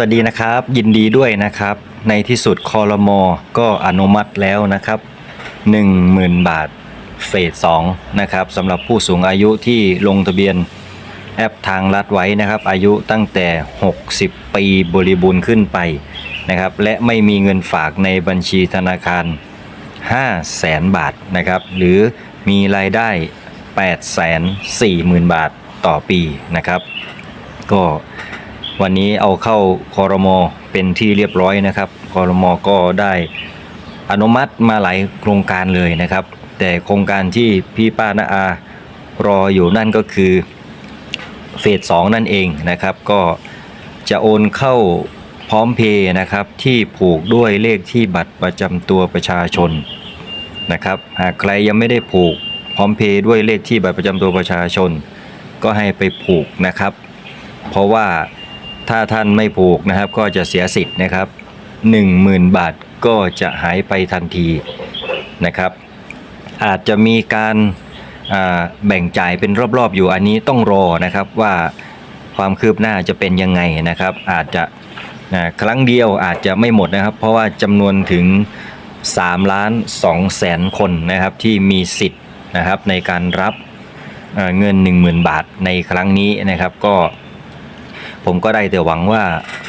สวัสดีนะครับ ยินดีด้วยนะครับ ในที่สุดคอรมอก็อนุมัติแล้วนะครับ 10,000 บาทเฟส2นะครับสำหรับผู้สูงอายุที่ลงทะเบียนแอปทางรัฐไว้นะครับ อายุตั้งแต่ 60 ปีบริบูรณ์ขึ้นไปนะครับ และไม่มีเงินฝากในบัญชีธนาคาร5แสนบาทนะครับ หรือมีรายได้ 8 4 0 0 0 0 บาทต่อปีนะครับ ก็ วันนี้เอาเข้าคอรมอเป็นที่เรียบร้อยนะครับคอรมอก็ได้อนุมัติมาหลายโครงการเลยนะครับ แต่โครงการที่พี่ป้านาอารออยู่นั่นก็คือเฟสสองนั่นเองนะครับ ก็จะโอนเข้าพร้อมเพย์นะครับที่ผูกด้วยเลขที่บัตรประจำตัวประชาชนนะครับหากใครยังไม่ได้ผูกพร้อมเพย์ด้วยเลขที่บัตรประจำตัวประชาชน ก็ให้ไปผูกนะครับ เพราะว่า ถ้าท่านไม่ผูกนะครับ ก็จะเสียสิทธิ์นะครับ 10,000 บาทก็จะหายไปทันทีนะครับ อาจจะมีการแบ่งจ่ายเป็นรอบๆอยู่อันนี้ต้องรอนะครับว่าความคืบหน้าจะเป็นยังไงนะครับ อาจจะครั้งเดียวอาจจะไม่หมดนะครับ เพราะว่าจำนวนถึง3ล้าน2แสนคนนะครับที่มีสิทธิ์นะครับในการรับเอ่อเงิน 10,000 บาทในครั้งนี้นะครับก็ ผมก็ได้แต่หวังว่า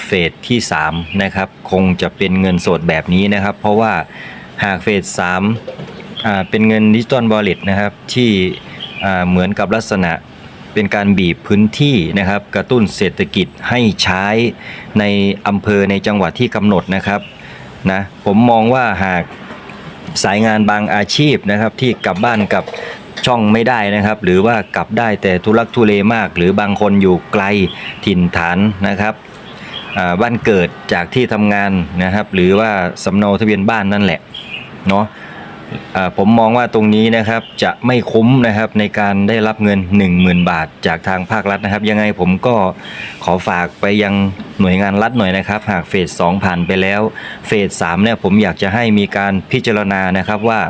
เฟสที่3นะครับคงจะเป็นเงินสดแบบนี้นะครับ เพราะว่าหากเฟส3อ่าเป็นเงินดิจิตอลวอลเล็ตนะครับที่เหมือนกับลักษณะเป็นการบีบพื้นที่นะครับกระตุ้นเศรษฐกิจให้ใช้ในอำเภอในจังหวัดที่กำหนดนะครับนะผมมองว่าหากสายงานบางอาชีพนะครับที่กลับบ้านกับ ช่องไม่ได้นะครับ หรือว่ากลับได้แต่ทุลักทุเลมาก หรือบางคนอยู่ไกลถิ่นฐานนะครับบ้านเกิดจากที่ทำงานนะครับ หรือว่าสำเนาทะเบียนบ้านนั่นแหละเนาะผมมองว่าตรงนี้นะครับจะไม่คุ้มนะครับในการได้รับเงิน 10,000 บาทจากทางภาครัฐนะครับ ยังไงผมก็ขอฝากไปยังหน่วยงานรัฐหน่อยนะครับ หากเฟส 2 ผ่านไปแล้ว เฟส 3 เนี่ยผมอยากจะให้มีการพิจารณานะครับว่า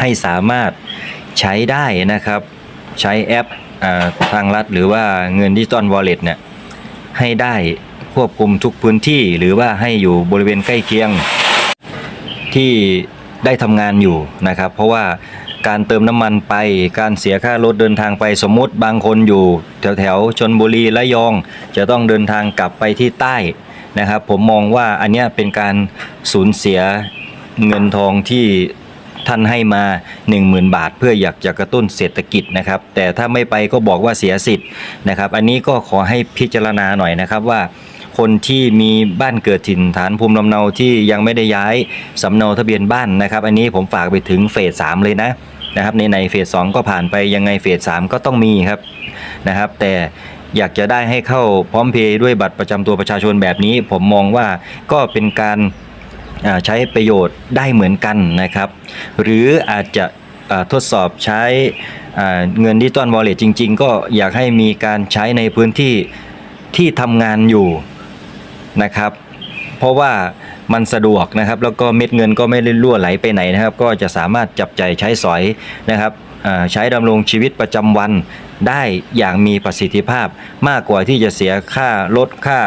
ให้สามารถ ใช้ได้นะครับ ใช้แอปอทางรัฐหรือว่าเงินดิจิตอลวอลเล็ตเนี่ยให้ได้ควบคุมทุกพื้นที่หรือว่าให้อยู่บริเวณใกล้เคียงที่ได้ทำงานอยู่นะครับ เพราะว่าการเติมน้ำมันไปการเสียค่ารถเดินทางไปสมมติบางคนอยู่ แถวแถวชนบุรีและยอง จะต้องเดินทางกลับไปที่ใต้นะครับ ผมมองว่าอันนี้เป็นการสูญเสียเงินทองที่ ท่านให้มา 10,000 บาท เพื่ออยากจะกระตุ้นเศรษฐกิจนะครับ แต่ถ้าไม่ไปก็บอกว่าเสียสิทธิ์นะครับ อันนี้ก็ขอให้พิจารณาหน่อยนะครับว่าคนที่มีบ้านเกิดถิ่นฐานภูมิลำเนาที่ยังไม่ได้ย้ายสำเนาทะเบียนบ้านนะครับ อันนี้ผมฝากไปถึงเฟสสามเลยนะนะครับในในเฟสสองก็ผ่านไปยังไงเฟสสามก็ต้องมีครับนะครับ แต่อยากจะได้ให้เข้าพร้อมเพย์ด้วยบัตรประจำตัวประชาชนแบบนี้ ผมมองว่าก็เป็นการ ใช้ประโยชน์ได้เหมือนกันนะครับ หรืออาจจะทดสอบใช้เงินดิจิตอลวอลเล็ตจริง ๆ ก็อยากให้มีการใช้ในพื้นที่ที่ทำงานอยู่นะครับ เพราะว่ามันสะดวกนะครับ แล้วก็เม็ดเงินก็ไม่ได้ล่วไหลไปไหนนะครับ ก็จะสามารถจับใจายใช้สอยนะครับใช้ดำรงชีวิตประจำวันได้อย่างมีประสิทธิภาพมากกว่าที่จะเสียค่ารถค่า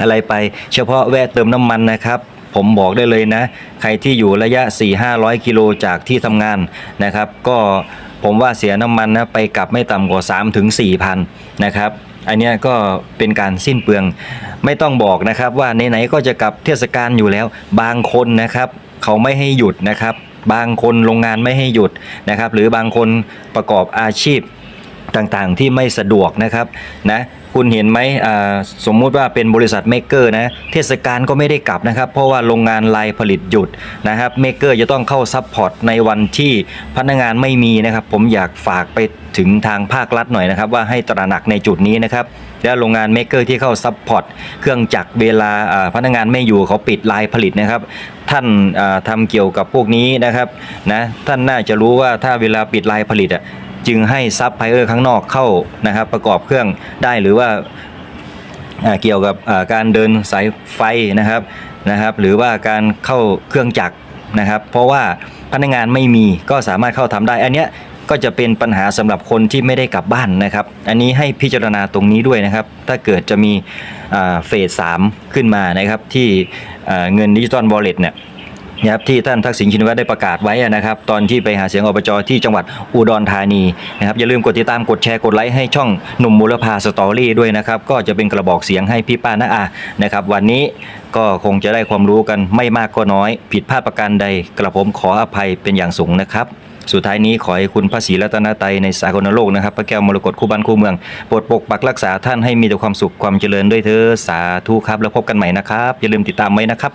อะไรไป เฉพาะแวะเติมน้ำมันนะครับ ผมบอกได้เลยนะ ใครที่อยู่ระยะ 4-500 กิโลจากที่ทำงานนะครับ ก็ผมว่าเสียน้ำมันนะไปกลับไม่ต่ำกว่า 3-4ถึงพันนะครับอันนี้ก็เป็นการสิ้นเปลือง ไม่ต้องบอกนะครับว่าไหนๆก็จะกลับเทศกาลอยู่แล้ว บางคนนะครับเขาไม่ให้หยุดนะครับ บางคนโรงงานไม่ให้หยุดนะครับ หรือบางคนประกอบอาชีพ ต่างๆที่ไม่สะดวกนะครับนะคุณเห็นไหมสมมุติว่าเป็นบริษัทเมกเกอร์นะเทศกาลก็ไม่ได้กลับนะครับ เพราะว่าโรงงานลายผลิตหยุดนะครับเมกเกอร์จะต้องเข้าซัพพอร์ตในวันที่พนักงานไม่มีนะครับ ผมอยากฝากไปถึงทางภาครัฐหน่อยนะครับ ว่าให้ตระหนักในจุดนี้นะครับและโรงงานเมกเกอร์ที่เข้าซัพพอร์ตเครื่องจักรเวลาพนักงานไม่อยู่เขาปิดลายผลิตนะครับ ท่านอ่าทำเกี่ยวกับพวกนี้นะครับนะท่านน่าจะรู้ว่าถ้าเวลาปิดลายผลิตอะ จึงให้ซับไพลเออร์ข้างนอกเข้านะครับ ประกอบเครื่องได้หรือว่าเกี่ยวกับการเดินสายไฟนะครับนะครับ หรือว่าการเข้าเครื่องจักรนะครับ เพราะว่าพนักงานไม่มีก็สามารถเข้าทำได้ อันเนี้ยก็จะเป็นปัญหาสำหรับคนที่ไม่ได้กลับบ้านนะครับ อันนี้ให้พิจารณาตรงนี้ด้วยนะครับ ถ้าเกิดจะมีเฟสสามขึ้นมานะครับที่เงินดิจิตอลวอลเล็ตเนี่ย นะครับที่ท่านทักษิณชินวัตรได้ประกาศไว้นะครับ ตอนที่ไปหาเสียงอบจที่จังหวัดอุดรธานีนะครับอย่าลืมกดติดตามกดแชร์กดไลค์ให้ช่องหนุ่มมูลพาสตอรี่ด้วยนะครับก็จะเป็นกระบอกเสียงให้พี่ป้าน้าอานะครับวันนี้ก็คงจะได้ความรู้กันไม่มากก็น้อย ผิดพลาดประการใดกระผมขออภัยเป็นอย่างสูงนะครับ สุดท้ายนี้ขอให้คุณพระศรีรัตนตรัยในสากลโลกนะครับ พระแก้วมรกตคู่บ้านคู่เมืองโปรดปกปักรักษาท่านให้มีแต่ความสุขความเจริญด้วยเถอสาธุครับ แล้วพบกันใหม่นะครับอย่าลืมติดตามไว้นะครับ